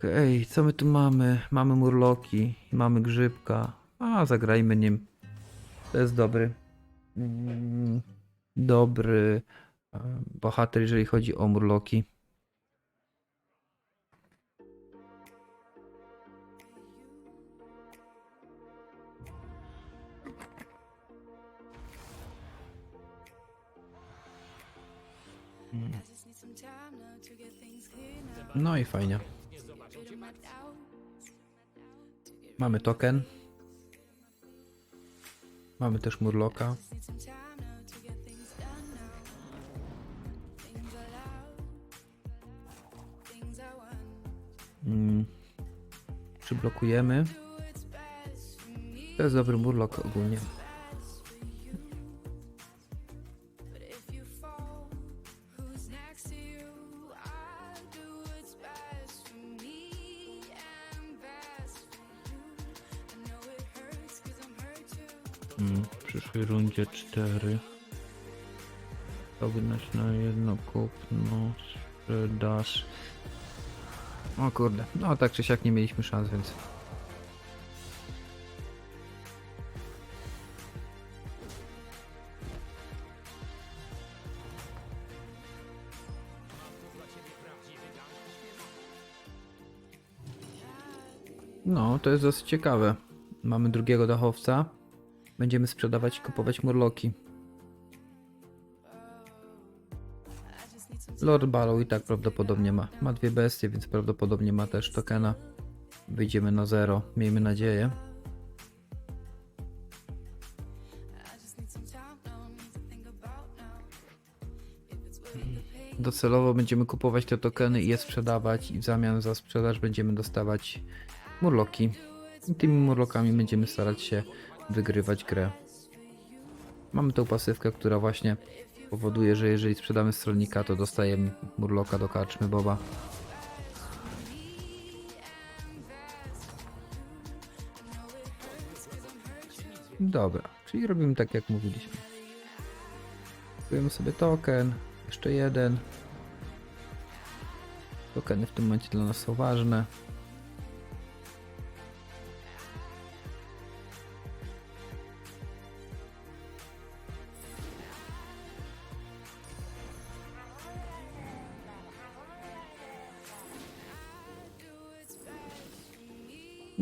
Okej, co my tu mamy? Mamy murloki, mamy grzybka. A, zagrajmy nim. To jest dobry. Mm, Dobry bohater, jeżeli chodzi o murloki. No i fajnie. Mamy token. Mamy też murloka. Mm. Przyblokujemy. To jest dobry murlok ogólnie. Rundzie 4. Pognać na jedno kupno, sprzedaż. O kurde, no tak czy siak nie mieliśmy szans, więc. No, to jest dosyć ciekawe. Mamy drugiego dachowca. Będziemy sprzedawać i kupować murloki. Lord Ballow i tak prawdopodobnie ma. Ma dwie bestie, więc prawdopodobnie ma też tokena. Wyjdziemy na zero. Miejmy nadzieję. Docelowo będziemy kupować te tokeny i je sprzedawać i w zamian za sprzedaż będziemy dostawać murloki. I tymi murlokami będziemy starać się wygrywać grę. Mamy tą pasywkę, która właśnie powoduje, że jeżeli sprzedamy stronnika, to dostajemy murloka do karczmy Boba. Dobra, czyli robimy tak jak mówiliśmy. Kupujemy sobie token, jeszcze jeden. Tokeny w tym momencie dla nas są ważne.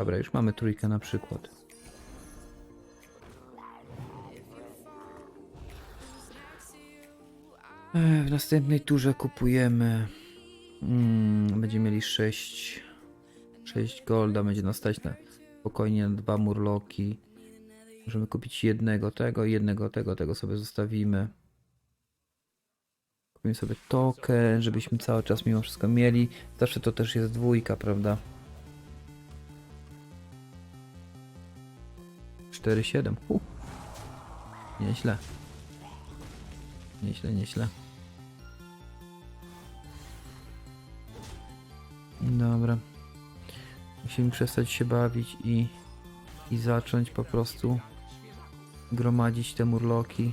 Dobra, już mamy trójkę na przykład. W następnej turze kupujemy. Mm, będziemy mieli 6, 6 golda, będzie nas stać na spokojnie na dwa murloki. Możemy kupić jednego tego, jednego tego, tego sobie zostawimy. Kupimy sobie token, żebyśmy cały czas mimo wszystko mieli. Zawsze to też jest dwójka, prawda? 4-7. Hu. Nieźle. Nieźle, nieźle. Dobra. Musimy przestać się bawić i, i zacząć po prostu gromadzić te murloki.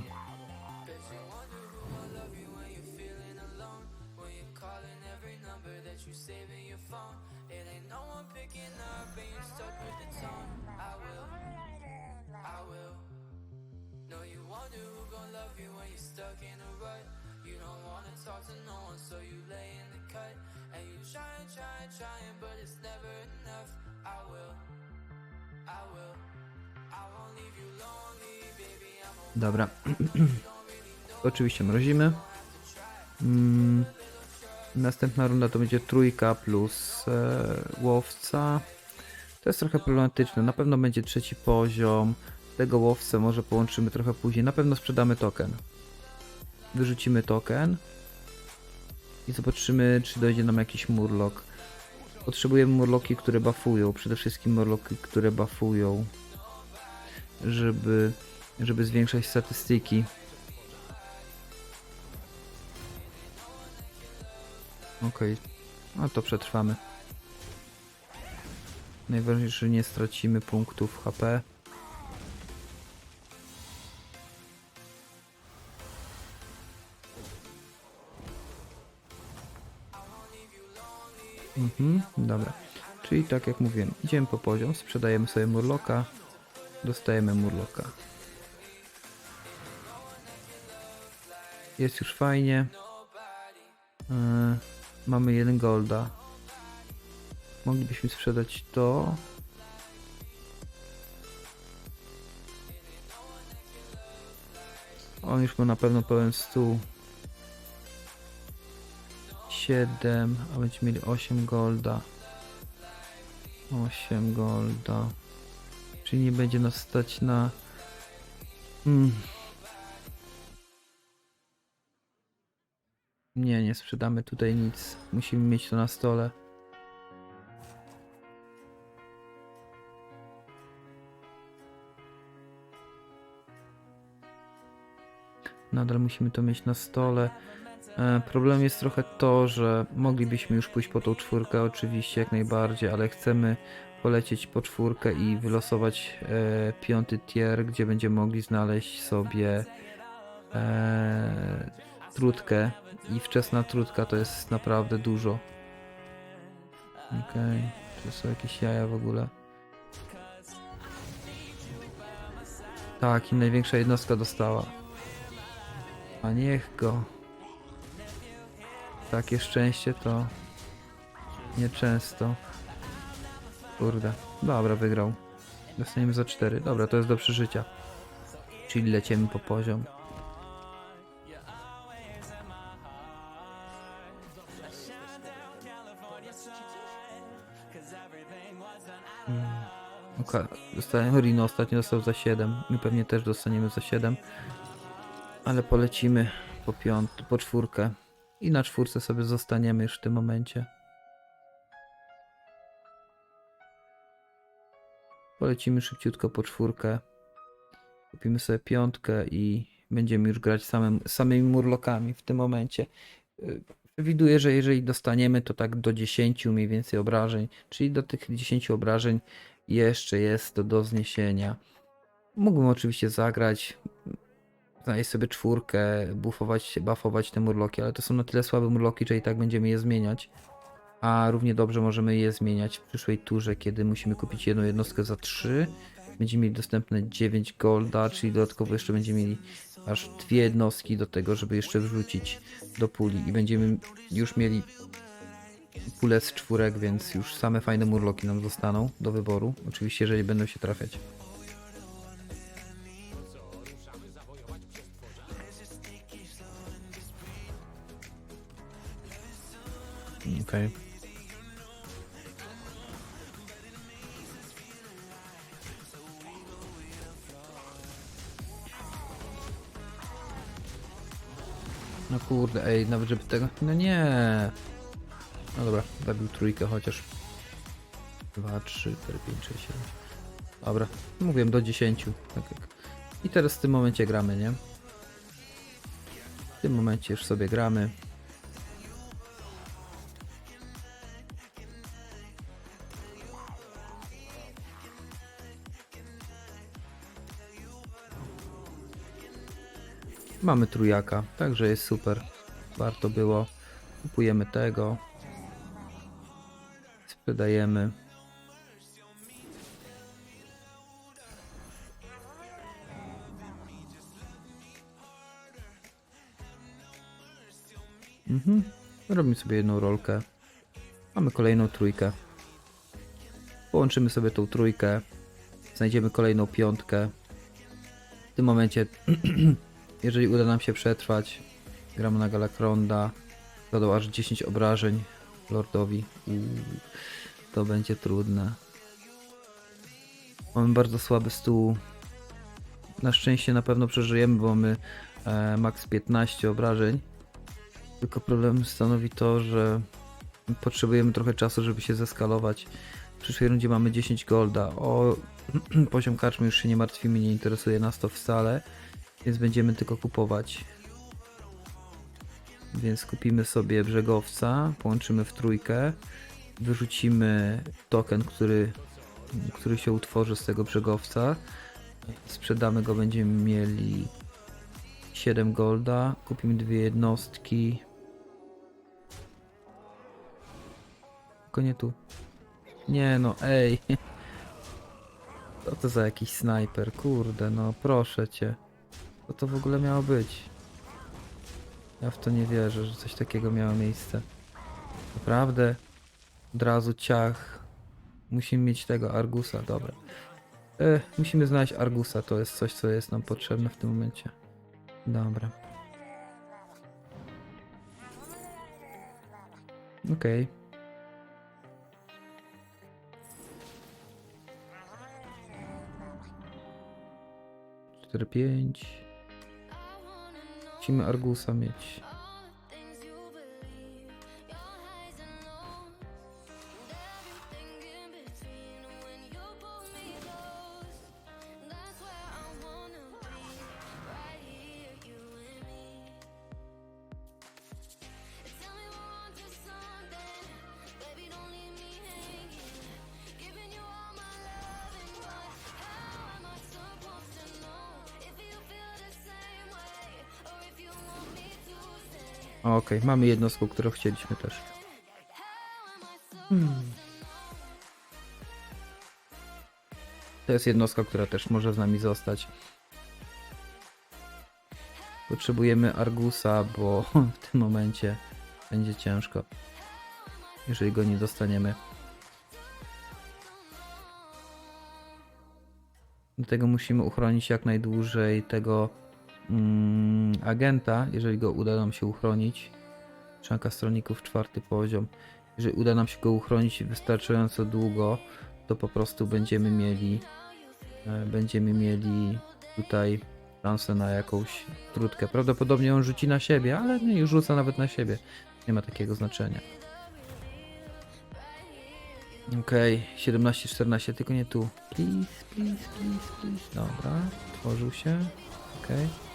Dobra. Oczywiście mrozimy. Mm. Następna runda to będzie trójka plus e, łowca. To jest trochę problematyczne. Na pewno będzie trzeci poziom. Tego łowcę może połączymy trochę później. Na pewno sprzedamy token. Wyrzucimy token. I zobaczymy, czy dojdzie nam jakiś murlok. Potrzebujemy murloki, które buffują. Przede wszystkim murloki, które buffują. Żeby, żeby zwiększać statystyki. Okej, no to przetrwamy. Najważniejsze, że nie stracimy punktów HP. Mhm, dobra. Czyli tak jak mówiłem, idziemy po poziom, sprzedajemy sobie murloka, dostajemy murloka. Jest już fajnie. Yy, mamy jeden golda. Moglibyśmy sprzedać to. On już ma na pewno pełen stół. 7, a będziemy mieli 8 golda. 8 golda. Czyli nie będzie nas stać na. Mm. Nie, nie sprzedamy tutaj nic. Musimy mieć to na stole. Nadal musimy to mieć na stole. E, Problem jest trochę to, że moglibyśmy już pójść po tą czwórkę, oczywiście, jak najbardziej, ale chcemy polecieć po czwórkę i wylosować e, piąty tier, gdzie będziemy mogli znaleźć sobie e, trutkę. I wczesna trutka to jest naprawdę dużo. Okej, czy są jakieś jaja w ogóle? Tak, i największa jednostka dostała. A niech go. Takie szczęście to nieczęsto. Kurde. Dobra, wygrał. Dostaniemy za 4. Dobra, to jest do przeżycia. Czyli lecimy po poziom. Mm. Okej, dostałem Rino ostatnio dostał za 7. My pewnie też dostaniemy za 7. Ale polecimy po piąt, po czwórkę. I na czwórce sobie zostaniemy już w tym momencie. Polecimy szybciutko po czwórkę. Kupimy sobie piątkę i będziemy już grać samym, samymi murlokami w tym momencie. Przewiduję, że jeżeli dostaniemy to tak do 10 mniej więcej obrażeń, czyli do tych 10 obrażeń jeszcze jest to do zniesienia. Mógłbym oczywiście zagrać, znaleźć sobie czwórkę, buffować, buffować te murloki, ale to są na tyle słabe murloki, że i tak będziemy je zmieniać. A równie dobrze możemy je zmieniać w przyszłej turze, kiedy musimy kupić jedną jednostkę za 3. Będziemy mieli dostępne 9 golda, czyli dodatkowo jeszcze będziemy mieli aż dwie jednostki do tego, żeby jeszcze wrzucić do puli i będziemy już mieli pulę z czwórek, więc już same fajne murloki nam zostaną do wyboru. Oczywiście, jeżeli będą się trafiać. Okej. No kurde, ej, nawet żeby tego... No nie. No dobra, zabił trójkę chociaż. 2, 3, 4, 5, 6, 7. Dobra, mówiłem do 10. Tak jak. I teraz w tym momencie gramy, nie? W tym momencie już sobie gramy. Mamy trójaka, także jest super. Warto było. Kupujemy tego. Sprzedajemy. Mhm. Robimy sobie jedną rolkę. Mamy kolejną trójkę. Połączymy sobie tą trójkę. Znajdziemy kolejną piątkę. W tym momencie Jeżeli uda nam się przetrwać, gramy na Galakronda, zadał aż 10 obrażeń Lordowi. Uuu, to będzie trudne. Mamy bardzo słaby stół. Na szczęście na pewno przeżyjemy, bo mamy e, max 15 obrażeń. Tylko problem stanowi to, że potrzebujemy trochę czasu, żeby się zeskalować. W przyszłej rundzie mamy 10 golda. O poziom karczmy już się nie martwimy, nie interesuje nas to wcale. Więc będziemy tylko kupować. Więc kupimy sobie brzegowca, połączymy w trójkę, wyrzucimy token, który, który się utworzy z tego brzegowca. Sprzedamy go, będziemy mieli 7 golda, kupimy dwie jednostki. Tylko nie tu. Nie no, ej. Co to za jakiś snajper? Kurde, no proszę cię. Co to w ogóle miało być? Ja w to nie wierzę, że coś takiego miało miejsce. Naprawdę? Od razu ciach. Musimy mieć tego Argusa, dobra. E, musimy znaleźć Argusa, to jest coś, co jest nam potrzebne w tym momencie. Dobra. Okej. Cztery, pięć. Musimy Argusa mieć. Okej, mamy jednostkę, którą chcieliśmy też. Hmm. To jest jednostka, która też może z nami zostać. Potrzebujemy Argusa, bo w tym momencie będzie ciężko, jeżeli go nie dostaniemy. Dlatego musimy uchronić jak najdłużej tego agenta, jeżeli go uda nam się uchronić. Czanka stronników czwarty poziom. Jeżeli uda nam się go uchronić wystarczająco długo, to po prostu będziemy mieli e, będziemy mieli tutaj szansę na jakąś trutkę. Prawdopodobnie on rzuci na siebie, ale nie już rzuca nawet na siebie. Nie ma takiego znaczenia. Okej, 17-14, tylko nie tu. Please, please, please, please. Dobra, tworzył się. Okej.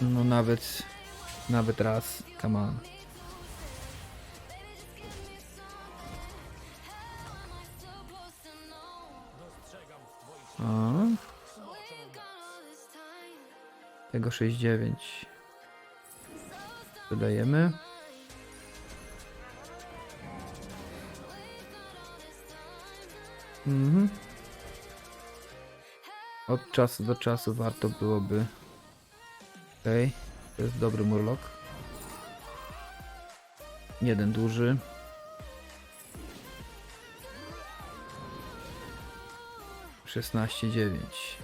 No nawet, nawet raz, come on. O. Tego 6-9. Dodajemy. Mhm. Od czasu do czasu warto byłoby. Okej, to jest dobry murlok. Jeden duży. Szesnaście dziewięć.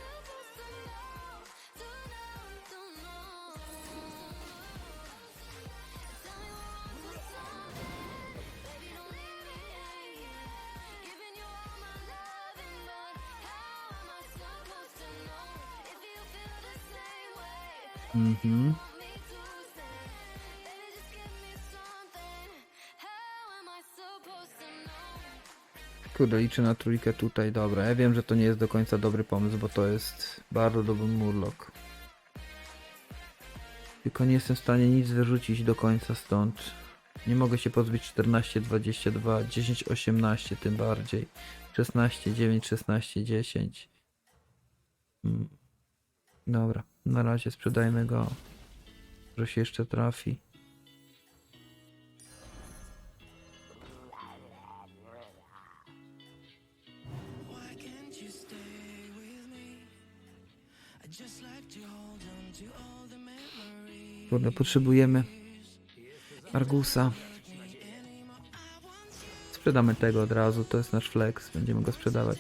Kurde, liczę na trójkę tutaj, dobra. Ja wiem, że to nie jest do końca dobry pomysł, bo to jest bardzo dobry murlock. Tylko nie jestem w stanie nic wyrzucić do końca stąd. Nie mogę się pozbyć 14, 22, 10, 18 tym bardziej. 16, 9, 16, 10. Mm. Dobra, na razie sprzedajmy go. Że się jeszcze trafi. Potrzebujemy Argusa. Sprzedamy tego od razu, to jest nasz flex, będziemy go sprzedawać.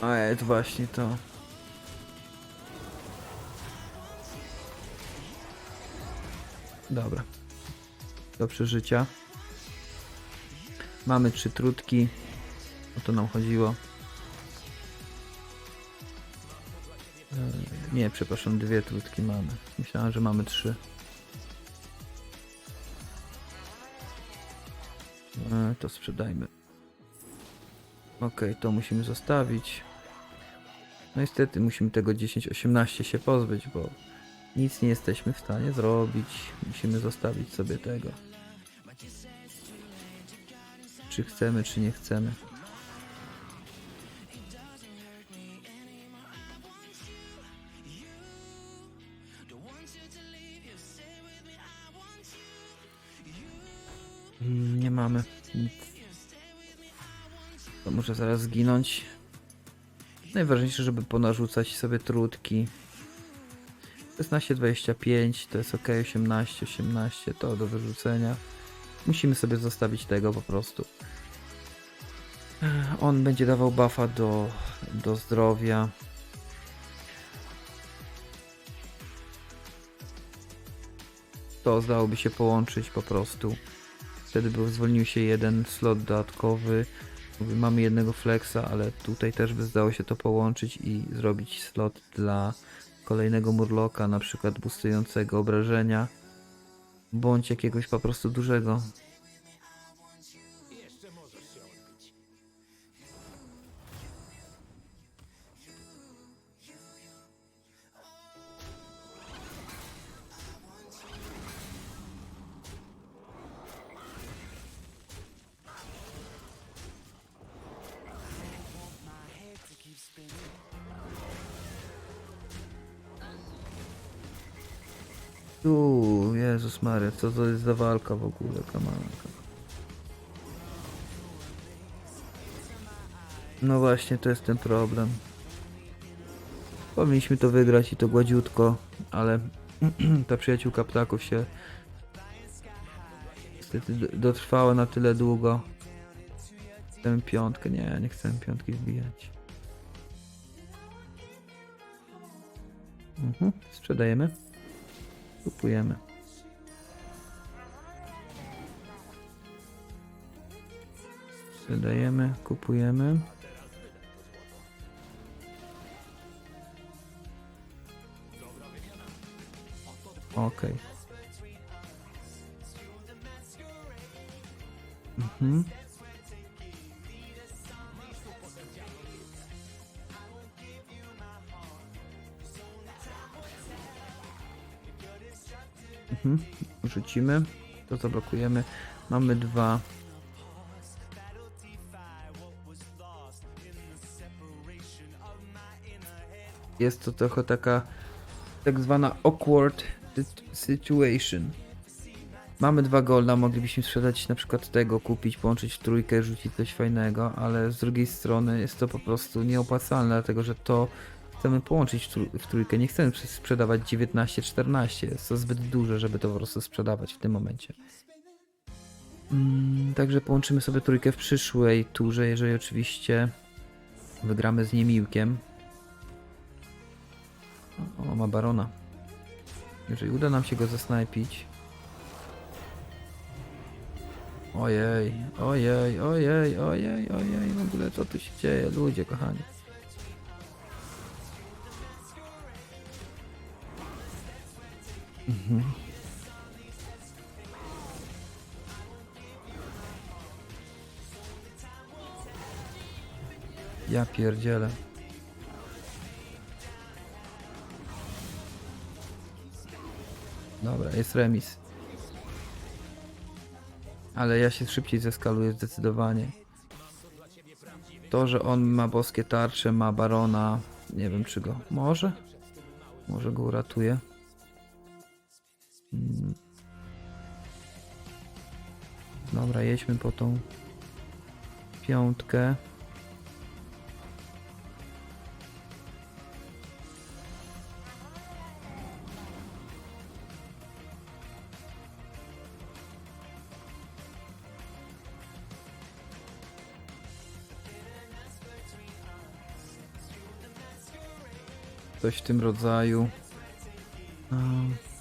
A jest właśnie to. Dobra. Do przeżycia. Mamy trzy trutki. O to nam chodziło. E, Nie, przepraszam, dwie trutki mamy. Myślałem, że mamy trzy. E, To sprzedajmy. Ok, to musimy zostawić. No niestety musimy tego 10-18 się pozbyć, bo Nic nie jesteśmy w stanie zrobić. Musimy zostawić sobie tego. Czy chcemy, czy nie chcemy. Mm, Nie mamy nic. To może zaraz zginąć. Najważniejsze, żeby ponarzucać sobie trutki. 16-25 to jest ok, 18-18 to do wyrzucenia. Musimy sobie zostawić tego po prostu. Ech, On będzie dawał buffa do, do zdrowia. To zdałoby się połączyć po prostu. Wtedy by zwolnił się jeden slot dodatkowy. Mamy jednego flexa, ale tutaj też by zdało się to połączyć i zrobić slot dla kolejnego murloka, na przykład boostującego obrażenia, bądź jakiegoś po prostu dużego. Tu, Jezus Maria, co to jest za walka w ogóle, kamanka. No właśnie, to jest ten problem. Powinniśmy to wygrać i to gładziutko, ale ta przyjaciółka ptaków się niestety dotrwała na tyle długo. Chcę piątkę, nie, nie chcę piątki wbijać. Mhm, sprzedajemy. Kupujemy. Sprzedajemy, kupujemy. Okej. Mhm. Mhm. Rzucimy. To zablokujemy. Mamy dwa. Jest to trochę taka tak zwana awkward sit- situation. Mamy dwa golda, moglibyśmy sprzedać na przykład tego, kupić, połączyć w trójkę, rzucić coś fajnego, ale z drugiej strony jest to po prostu nieopłacalne, dlatego że to chcemy połączyć w, trój- w trójkę. Nie chcemy sprzedawać 19-14, jest to zbyt duże, żeby to po prostu sprzedawać w tym momencie. Mm, także połączymy sobie trójkę w przyszłej turze, jeżeli oczywiście wygramy z niemiłkiem. O, ma barona. Jeżeli uda nam się go zasnajpić. Ojej, ojej, ojej, ojej, ojej, w ogóle co tu się dzieje, ludzie kochani. Mhm. Ja pierdzielę. Dobra, jest remis. Ale ja się szybciej zeskaluję zdecydowanie. To, że on ma boskie tarcze, ma barona. Nie wiem czy go. Może? Może go uratuje. Mm. Dobra, jedźmy po tą piątkę. Coś w tym rodzaju. Um.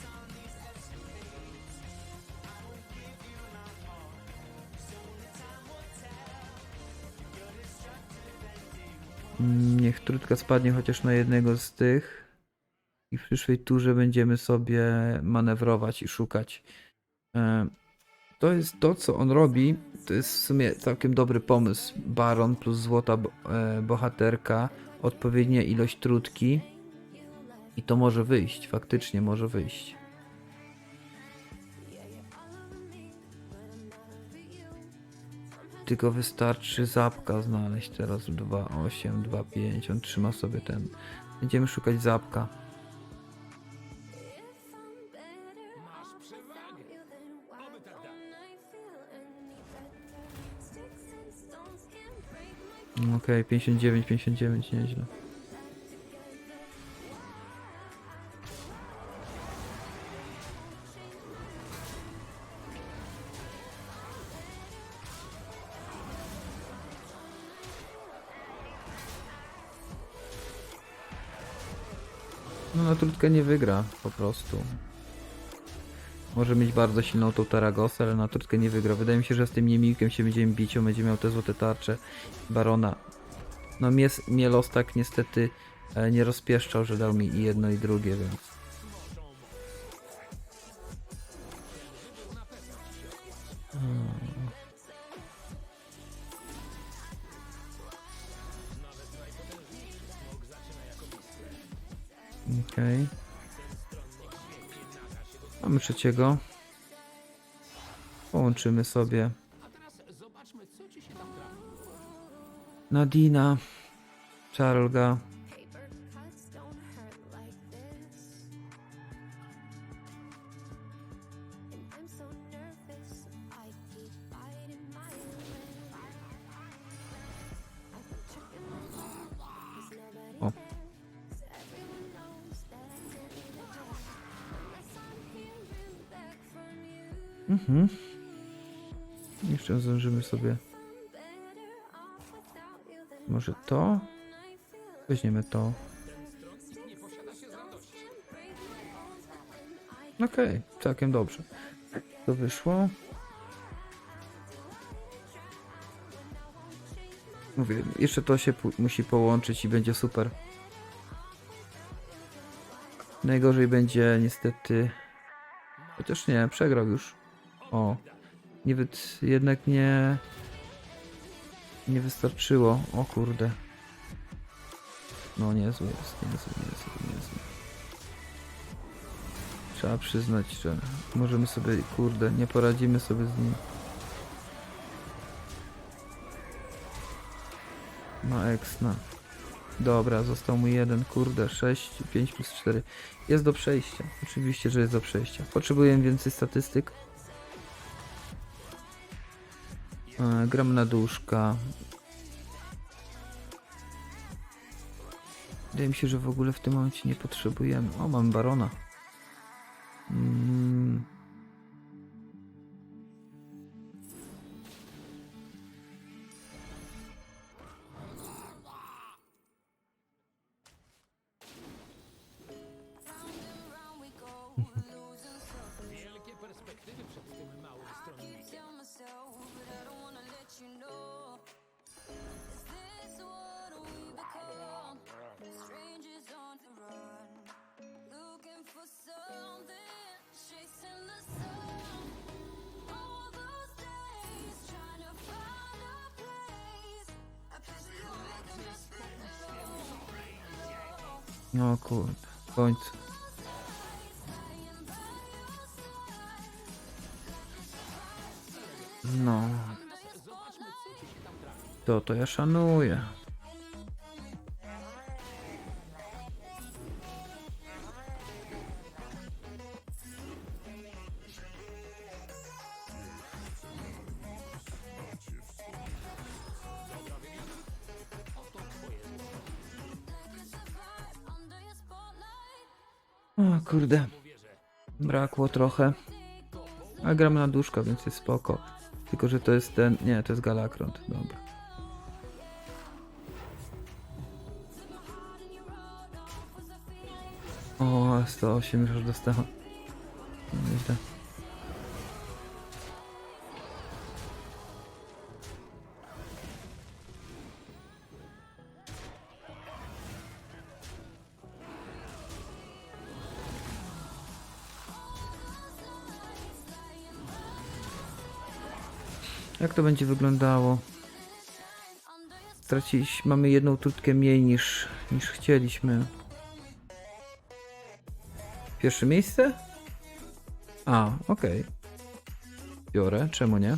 Niech trudka spadnie chociaż na jednego z tych. I w przyszłej turze będziemy sobie manewrować i szukać. E, To jest to, co on robi. To jest w sumie całkiem dobry pomysł. Baron plus złota e, bohaterka, odpowiednia ilość trutki. I to może wyjść, faktycznie może wyjść. Tylko wystarczy zapka znaleźć teraz 2,8, 2,5. On trzyma sobie ten. Będziemy szukać zapka. Okej, 59, 59, nieźle. Na trudkę nie wygra, po prostu. Może mieć bardzo silną tą Taragosę, ale na trudkę nie wygra. Wydaje mi się, że z tym niemiłkiem się będziemy bić, on będzie miał te złote tarcze Barona. No mnie, mnie los tak niestety e, nie rozpieszczał, że dał mi i jedno i drugie, więc... Okej. Mamy trzeciego. Połączymy sobie. Nadina. Charlga. Sobie. Może to? Weźmiemy to. Okej, całkiem dobrze. To wyszło. Mówię, jeszcze to się musi połączyć i będzie super. Najgorzej będzie niestety. Chociaż nie, przegrał już. O. Nawet jednak nie. Nie wystarczyło. O kurde. No niezły jest, niezły, niezły, niezły. Trzeba przyznać, że możemy sobie, kurde, nie poradzimy sobie z nim. Ma eksna. Dobra, został mu jeden, kurde, 6, 5 plus 4. Jest do przejścia. Oczywiście, że jest do przejścia. Potrzebuję więcej statystyk. Gram na duszka. Wydaje mi się, że w ogóle w tym momencie nie potrzebujemy. O, mam barona. Mm. No kurde, w końcu. No. To to ja szanuję. Trochę. A gramy na duszka, więc jest spoko. Tylko, że to jest ten... Nie, to jest Galakront. Dobra. O, 108 już dostałem. Jak to będzie wyglądało? Straciliśmy, mamy jedną trutkę mniej niż, niż chcieliśmy. Pierwsze miejsce? A, okej. Biorę, czemu nie?